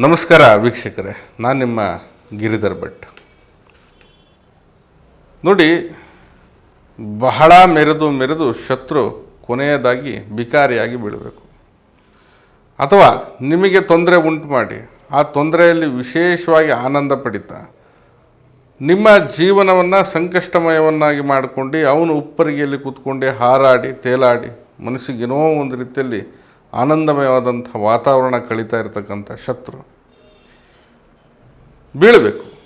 ನಮಸ್ಕಾರ ವೀಕ್ಷಕರೇ, ನಾನು ನಿಮ್ಮ ಗಿರಿಧರ್ ಭಟ್. ನೋಡಿ, ಬಹಳ ಮೆರೆದು ಮೆರೆದು ಶತ್ರು ಕೊನೆಯದಾಗಿ ಬಿಕಾರಿಯಾಗಿ ಬೀಳಬೇಕು. ಅಥವಾ ನಿಮಗೆ ತೊಂದರೆ ಉಂಟು ಮಾಡಿ, ಆ ತೊಂದರೆಯಲ್ಲಿ ವಿಶೇಷವಾಗಿ ಆನಂದ ಪಡಿತಾ. ನಿಮ್ಮ ಜೀವನವನ್ನು ಸಂಕಷ್ಟಮಯವನ್ನಾಗಿ ಮಾಡಿಕೊಂಡು, ಅವನು ಉಪ್ಪರಿಗೆಯಲ್ಲಿ ಕೂತ್ಕೊಂಡು ಹಾರಾಡಿ, ತೇಲಾಡಿ, ಮನಸ್ಸಿಗೆ ಏನೋ ಒಂದು ರೀತಿಯಲ್ಲಿ ಆನಂದಮಯವಾದಂಥ ವಾತಾವರಣ ಕಳೀತಾ ಇರತಕ್ಕಂಥ ಶತ್ರು. ಬೀಳಬೇಕು.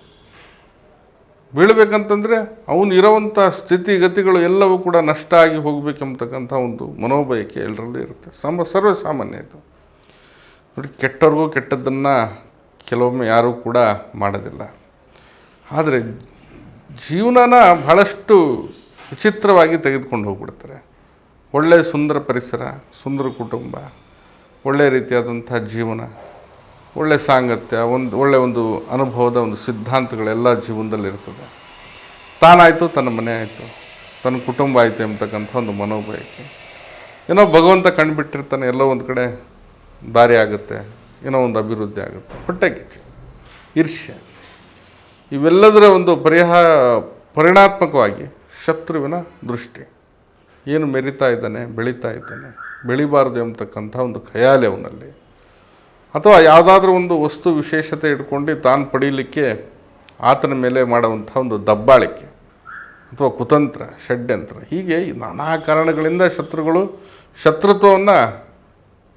ಬೀಳಬೇಕಂತಂದರೆ ಅವನು ಇರೋವಂಥ ಸ್ಥಿತಿಗತಿಗಳು ಎಲ್ಲವೂ ಕೂಡ ನಷ್ಟ ಆಗಿ ಹೋಗಬೇಕೆಂಬತಕ್ಕಂಥ ಒಂದು ಮನೋಬಯಕೆ ಎಲ್ಲರಲ್ಲೂ ಇರುತ್ತೆ. ಸಮ, ಸರ್ವಸಾಮಾನ್ಯ ಇದು. ನೋಡಿ, ಕೆಟ್ಟವ್ರಿಗೂ ಕೆಟ್ಟದ್ದನ್ನು ಕೆಲವೊಮ್ಮೆ ಯಾರೂ ಕೂಡ ಮಾಡೋದಿಲ್ಲ. ಆದರೆ ಜೀವನನ ಬಹಳಷ್ಟು ವಿಚಿತ್ರವಾಗಿ ತೆಗೆದುಕೊಂಡು ಹೋಗ್ಬಿಡ್ತಾರೆ. ಒಳ್ಳೆಯ ಸುಂದರ ಪರಿಸರ, ಸುಂದರ ಕುಟುಂಬ ಒಳ್ಳೆಯ ರೀತಿಯಾದಂಥ ಜೀವನ ಒಳ್ಳೆಯ ಸಾಂಗತ್ಯ, ಒಂದು ಒಳ್ಳೆಯ ಒಂದು ಅನುಭವದ ಒಂದು ಸಿದ್ಧಾಂತಗಳೆಲ್ಲ ಜೀವನದಲ್ಲಿರ್ತದೆ ತಾನಾಯಿತು, ತನ್ನ ಮನೆ ಆಯಿತು, ತನ್ನ ಕುಟುಂಬ ಆಯಿತು ಎಂಬತಕ್ಕಂಥ ಒಂದು ಮನೋಭಯಕ್ಕೆ ಏನೋ ಭಗವಂತ ಕಂಡುಬಿಟ್ಟಿರ್ತಾನೆ, ಎಲ್ಲೋ ಒಂದು ಕಡೆ ದಾರಿ ಆಗುತ್ತೆ, ಏನೋ ಒಂದು ಅಭಿವೃದ್ಧಿ ಆಗುತ್ತೆ, ಹೊಟ್ಟೆ ಕಿಚ್ಚು, ಈರ್ಷ್ಯ. ಇವೆಲ್ಲದರ ಒಂದು ಪರಿಹಾರ ಪರಿಣಾತ್ಮಕವಾಗಿ ಶತ್ರುವಿನ ದೃಷ್ಟಿ. ಏನು ಮೆರಿತಾ ಇದ್ದಾನೆ, ಬೆಳೀತಾ ಇದ್ದಾನೆ, ಬೆಳಿಬಾರ್ದು ಎಂಬತಕ್ಕಂಥ ಒಂದು ಖಯಾಲೆ ಅವನಲ್ಲಿ. ಅಥವಾ ಯಾವುದಾದ್ರೂ ಒಂದು ವಸ್ತು ವಿಶೇಷತೆ ಇಟ್ಕೊಂಡು ತಾನು ಪಡೀಲಿಕ್ಕೆ ಆತನ ಮೇಲೆ ಮಾಡುವಂಥ ಒಂದು ದಬ್ಬಾಳಿಕೆ ಅಥವಾ ಕುತಂತ್ರ, ಷಡ್ಯಂತ್ರ. ಹೀಗೆ ನಾನಾ ಕಾರಣಗಳಿಂದ ಶತ್ರುಗಳು ಶತ್ರುತ್ವವನ್ನು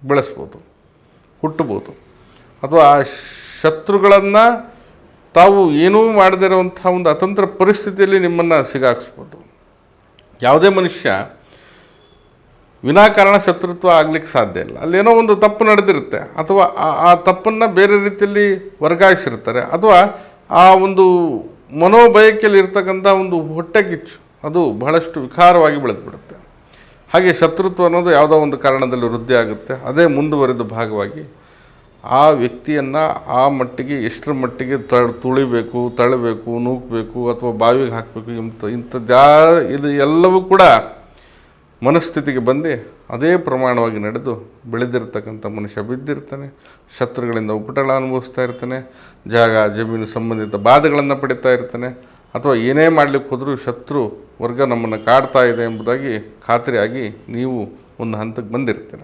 ಬೆಳೆಸ್ಬೋದು, ಹುಟ್ಟಬೋದು. ಅಥವಾ ಆ ಶತ್ರುಗಳನ್ನು ತಾವು ಏನೂ ಮಾಡದಿರುವಂಥ ಒಂದು ಅತಂತ್ರ ಪರಿಸ್ಥಿತಿಯಲ್ಲಿ ನಿಮ್ಮನ್ನು ಸಿಗಾಕ್ಸ್ಬೋದು. ಯಾವುದೇ ಮನುಷ್ಯ ವಿನಾಕಾರಣ ಶತ್ರುತ್ವ ಆಗಲಿಕ್ಕೆ ಸಾಧ್ಯ ಇಲ್ಲ. ಅಲ್ಲೇನೋ ಒಂದು ತಪ್ಪು ನಡೆದಿರುತ್ತೆ. ಅಥವಾ ಆ- ತಪ್ಪನ್ನು ಬೇರೆ ರೀತಿಯಲ್ಲಿ ವರ್ಗಾಯಿಸಿರ್ತಾರೆ ಅಥವಾ ಆ ಒಂದು ಮನೋಬಯಕೆಯಲ್ಲಿ ಇರ್ತಕ್ಕಂಥ ಒಂದು ಹೊಟ್ಟೆ ಕಿಚ್ಚು, ಅದು ಬಹಳಷ್ಟು ವಿಕಾರವಾಗಿ ಬೆಳೆದುಬಿಡುತ್ತೆ. ಹಾಗೆ ಶತ್ರುತ್ವ ಅನ್ನೋದು ಯಾವುದೋ ಒಂದು ಕಾರಣದಲ್ಲಿ ವೃದ್ಧಿ ಆಗುತ್ತೆ. ಅದೇ ಮುಂದುವರೆದ ಭಾಗವಾಗಿ ಆ ವ್ಯಕ್ತಿಯನ್ನು ಆ ಮಟ್ಟಿಗೆ ಎಷ್ಟರ ಮಟ್ಟಿಗೆ ತ, ತುಳಿಬೇಕು ತಳಬೇಕು ನೂಕಬೇಕು, ಅಥವಾ ಬಾವಿಗೆ ಹಾಕಬೇಕು, ಇಂಥ ಇಂಥದ್ದು ಇದು ಎಲ್ಲವೂ ಕೂಡ ಮನಸ್ಥಿತಿಗೆ ಬಂದು ಅದೇ ಪ್ರಮಾಣವಾಗಿ ನಡೆದು ಬೆಳೆದಿರ್ತಕ್ಕಂಥ ಮನುಷ್ಯ ಬಿದ್ದಿರ್ತಾನೆ, ಶತ್ರುಗಳಿಂದ ಉಪಟಳ ಅನುಭವಿಸ್ತಾ ಇರ್ತಾನೆ, ಜಾಗ, ಜಮೀನು ಸಂಬಂಧಿತ ಬಾಧೆಗಳನ್ನು ಪಡಿತಾ ಇರ್ತಾನೆ, ಅಥವಾ ಏನೇ ಮಾಡಲಿಕ್ಕೆ ಹೋದರೂ ಶತ್ರು ವರ್ಗ ನಮ್ಮನ್ನು ಕಾಡ್ತಾ ಇದೆ ಎಂಬುದಾಗಿ ಖಾತ್ರಿಯಾಗಿ ನೀವು ಒಂದು ಹಂತಕ್ಕೆ ಬಂದಿರ್ತೀರ.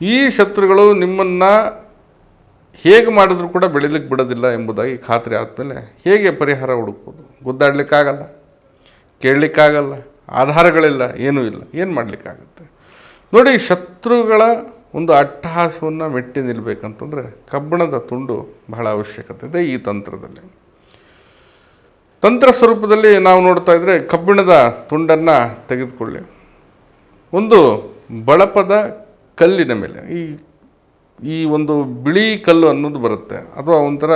ಈ ಶತ್ರುಗಳು ನಿಮ್ಮನ್ನು ಹೇಗೆ ಮಾಡಿದ್ರೂ ಕೂಡ ಬೆಳಿಲಿಕ್ಕೆ ಬಿಡೋದಿಲ್ಲ ಎಂಬುದಾಗಿ ಖಾತ್ರಿ ಆದಮೇಲೆ ಹೇಗೆ ಪರಿಹಾರ ಹುಡುಕ್ಬೋದು? ಗುದ್ದಾಡಲಿಕ್ಕಾಗಲ್ಲ ಕೇಳಲಿಕ್ಕಾಗಲ್ಲ ಆಧಾರಗಳಿಲ್ಲ, ಏನೂ ಇಲ್ಲ. ಏನು ಮಾಡಲಿಕ್ಕಾಗುತ್ತೆ? ನೋಡಿ, ಶತ್ರುಗಳ ಒಂದು ಅಟ್ಟಹಾಸವನ್ನು ಮೆಟ್ಟಿ ನಿಲ್ಲಬೇಕಂತಂದರೆ ಕಬ್ಬಿಣದ ತುಂಡು ಬಹಳ ಅವಶ್ಯಕತೆ ಇದೆ ಈ ತಂತ್ರದಲ್ಲಿ. ತಂತ್ರ ಸ್ವರೂಪದಲ್ಲಿ ನಾವು ನೋಡ್ತಾ ಇದ್ದರೆ ಕಬ್ಬಿಣದ ತುಂಡನ್ನು ತೆಗೆದುಕೊಳ್ಳಿ. ಒಂದು ಬಳಪದ ಕಲ್ಲಿನ ಮೇಲೆ, ಈ ಈ ಒಂದು ಬಿಳಿ ಕಲ್ಲು ಅನ್ನೋದು ಬರುತ್ತೆ. ಅಥವಾ ಒಂಥರ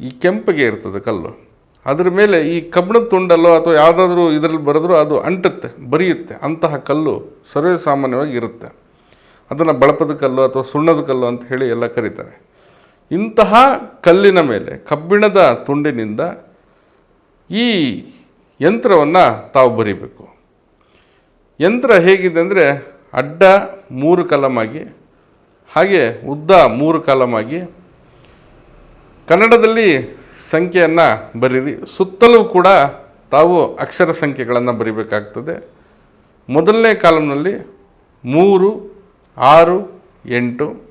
ಈ ಕೆಂಪಗೆ ಇರ್ತದೆ ಕಲ್ಲು. ಅದ್ರ ಮೇಲೆ ಈ ಕಬ್ಬಿಣದ ತುಂಡಲ್ಲೋ ಅಥವಾ ಯಾವುದಾದ್ರೂ ಇದರಲ್ಲಿ ಬರೆದ್ರೂ ಅದು ಅಂಟುತ್ತೆ, ಬರಿಯುತ್ತೆ. ಅಂತಹ ಕಲ್ಲು ಸರ್ವೇ ಸಾಮಾನ್ಯವಾಗಿ ಇರುತ್ತೆ. ಅದನ್ನು ಬಳಪದ ಕಲ್ಲು ಅಥವಾ ಸುಣ್ಣದ ಕಲ್ಲು ಅಂತ ಹೇಳಿ ಎಲ್ಲ ಕರೀತಾರೆ. ಇಂತಹ ಕಲ್ಲಿನ ಮೇಲೆ, ಕಬ್ಬಿಣದ ತುಂಡಿನಿಂದ ಈ ಯಂತ್ರವನ್ನು ತಾವು ಬರಿಬೇಕು. ಯಂತ್ರ ಹೇಗಿದೆ ಅಂದರೆ ಅಡ್ಡ ಮೂರು ಕಲಮಾಗಿ ಹಾಗೆ ಉದ್ದ ಮೂರು ಕಲಮಾಗಿ ಕನ್ನಡದಲ್ಲಿ ಸಂಖ್ಯೆಯನ್ನು ಬರೀರಿ. ಸುತ್ತಲೂ ಕೂಡ ತಾವು ಅಕ್ಷರ ಸಂಖ್ಯೆಗಳನ್ನು ಬರಿಬೇಕಾಗ್ತದೆ. ಮೊದಲನೇ ಕಾಲಮ್ನಲ್ಲಿ ಮೂರು, ಆರು, ಎಂಟು.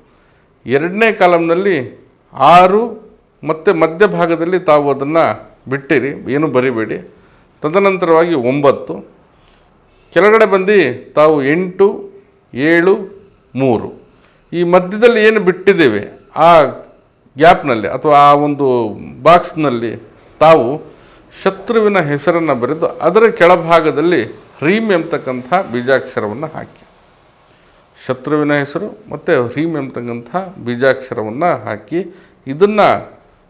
ಎರಡನೇ ಕಾಲಮ್ನಲ್ಲಿ ಆರು ಮತ್ತು ಮಧ್ಯಭಾಗದಲ್ಲಿ ತಾವು ಅದನ್ನು ಬಿಟ್ಟಿರಿ. ಏನು ಬರಿಬೇಡಿ. ತದನಂತರವಾಗಿ ಒಂಬತ್ತು. ಕೆಳಗಡೆ ಬಂದು ತಾವು ಎಂಟು, ಏಳು, ಮೂರು. ಈ ಮಧ್ಯದಲ್ಲಿ ಏನು ಬಿಟ್ಟಿದ್ದೇವೆ? ಆ ಗ್ಯಾಪ್ನಲ್ಲಿ ಅಥವಾ ಆ ಒಂದು ಬಾಕ್ಸ್ನಲ್ಲಿ ತಾವು ಶತ್ರುವಿನ ಹೆಸರನ್ನು ಬರೆದು ಅದರ ಕೆಳಭಾಗದಲ್ಲಿ ಹ್ರೀಮ್ ಎಂಬತಕ್ಕಂಥ ಬೀಜಾಕ್ಷರವನ್ನು ಹಾಕಿ. ಶತ್ರುವಿನ ಹೆಸರು ಮತ್ತು ಹ್ರೀಮ್ ಎಂಬತಕ್ಕಂಥ ಬೀಜಾಕ್ಷರವನ್ನು ಹಾಕಿ ಇದನ್ನು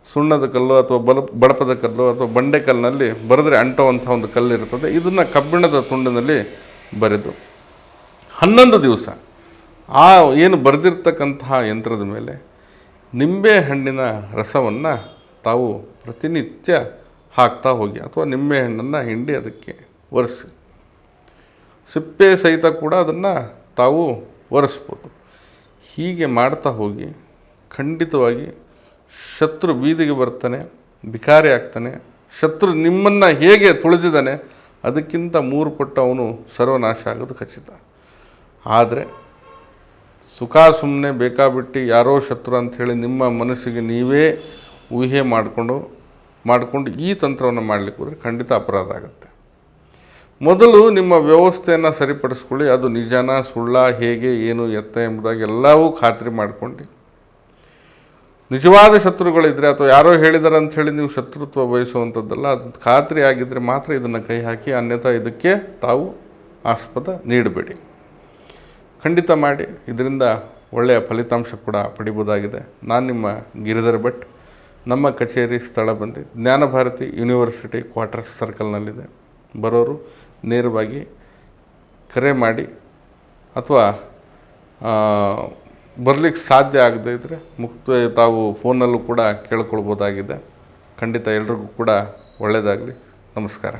ಸುಣ್ಣದ ಕಲ್ಲು ಅಥವಾ ಬಲ, ಬಡಪದ ಕಲ್ಲು ಅಥವಾ ಬಂಡೆ ಕಲ್ಲಿನಲ್ಲಿ ಬರೆದ್ರೆ ಅಂಟುವಂಥ ಒಂದು ಕಲ್ಲು ಇರ್ತದೆ. ಇದನ್ನು ಕಬ್ಬಿಣದ ತುಂಡಿನಲ್ಲಿ ಬರೆದು ಹನ್ನೊಂದು ದಿವಸ ಆ ಏನು ಬರೆದಿರ್ತಕ್ಕಂತಹ ಯಂತ್ರದ ಮೇಲೆ ನಿಂಬೆ ಹಣ್ಣಿನ ರಸವನ್ನು ತಾವು ಪ್ರತಿನಿತ್ಯ ಹಾಕ್ತಾ ಹೋಗಿ, ಅಥವಾ ನಿಂಬೆ ಹಣ್ಣನ್ನು ಹಿಂಡಿ ಅದಕ್ಕೆ ಒರೆಸಿ. ಸಿಪ್ಪೆ ಸಹಿತ ಕೂಡ ಅದನ್ನು ತಾವು ಒರೆಸ್ಬೋದು. ಹೀಗೆ ಮಾಡ್ತಾ ಹೋಗಿ ಖಂಡಿತವಾಗಿ ಶತ್ರು ಬೀದಿಗೆ ಬರ್ತಾನೆ ಬಿಕಾರಿ ಆಗ್ತಾನೆ, ಶತ್ರು ನಿಮ್ಮನ್ನು ಹೇಗೆ ತುಳಿದಿದ್ದಾನೆ ಅದಕ್ಕಿಂತ ಮೂರು ಪಟ್ಟು ಅವನು ಸರ್ವನಾಶ ಆಗೋದು ಖಚಿತ. ಆದರೆ ಸುಖ ಸುಮ್ಮನೆ ಬೇಕಾಬಿಟ್ಟು ಯಾರೋ ಶತ್ರು ಅಂಥೇಳಿ ನಿಮ್ಮ ಮನಸ್ಸಿಗೆ ನೀವೇ ಊಹೆ ಮಾಡಿಕೊಂಡು ಮಾಡಿಕೊಂಡು ಈ ತಂತ್ರವನ್ನು ಮಾಡಲಿಕ್ಕೆ ಹೋದರೆ ಖಂಡಿತ ಅಪರಾಧ ಆಗುತ್ತೆ. ಮೊದಲು ನಿಮ್ಮ ವ್ಯವಸ್ಥೆಯನ್ನು ಸರಿಪಡಿಸ್ಕೊಳ್ಳಿ. ಅದು ನಿಜನ, ಸುಳ್ಳ, ಹೇಗೆ, ಏನು, ಎತ್ತ ಎಂಬುದಾಗಿ ಎಲ್ಲವೂ ಖಾತ್ರಿ ಮಾಡಿಕೊಂಡು. ನಿಜವಾದ ಶತ್ರುಗಳಿದ್ದರೆ ಅಥವಾ ಯಾರೋ ಹೇಳಿದಾರೆ ಅಂತ ಹೇಳಿ ನೀವು ಶತ್ರುತ್ವ ಬಯಸುವಂಥದ್ದಲ್ಲ ಅದು ಖಾತ್ರಿ ಆಗಿದ್ದರೆ ಮಾತ್ರ ಇದನ್ನು ಕೈ ಹಾಕಿ ಅನ್ಯಥಾ ಇದಕ್ಕೆ ತಾವು ಆಸ್ಪದ ನೀಡಬೇಡಿ. ಖಂಡಿತ ಮಾಡಿ. ಇದರಿಂದ ಒಳ್ಳೆಯ ಫಲಿತಾಂಶ ಕೂಡ ಪಡಿಬೋದಾಗಿದೆ ನಾನು ನಿಮ್ಮ ಗಿರಿಧರ್ ಭಟ್. ನಮ್ಮ ಕಚೇರಿ ಸ್ಥಳ ಬಂದು ಜ್ಞಾನಭಾರತಿ ಯೂನಿವರ್ಸಿಟಿ ಕ್ವಾರ್ಟರ್ಸ್ ಸರ್ಕಲ್ನಲ್ಲಿದೆ. ಬರೋರು ನೇರವಾಗಿ ಕರೆ ಮಾಡಿ ಅಥವಾ ಬರಲಿಕ್ಕೆ ಸಾಧ್ಯ ಆಗದೇ ಇದ್ದರೆ ಮುಕ್ತ, ತಾವು ಫೋನಲ್ಲೂ ಕೂಡ ಕೇಳ್ಕೊಳ್ಬೋದಾಗಿದೆ. ಖಂಡಿತ ಎಲ್ರಿಗೂ ಕೂಡ ಒಳ್ಳೆಯದಾಗಲಿ ನಮಸ್ಕಾರ.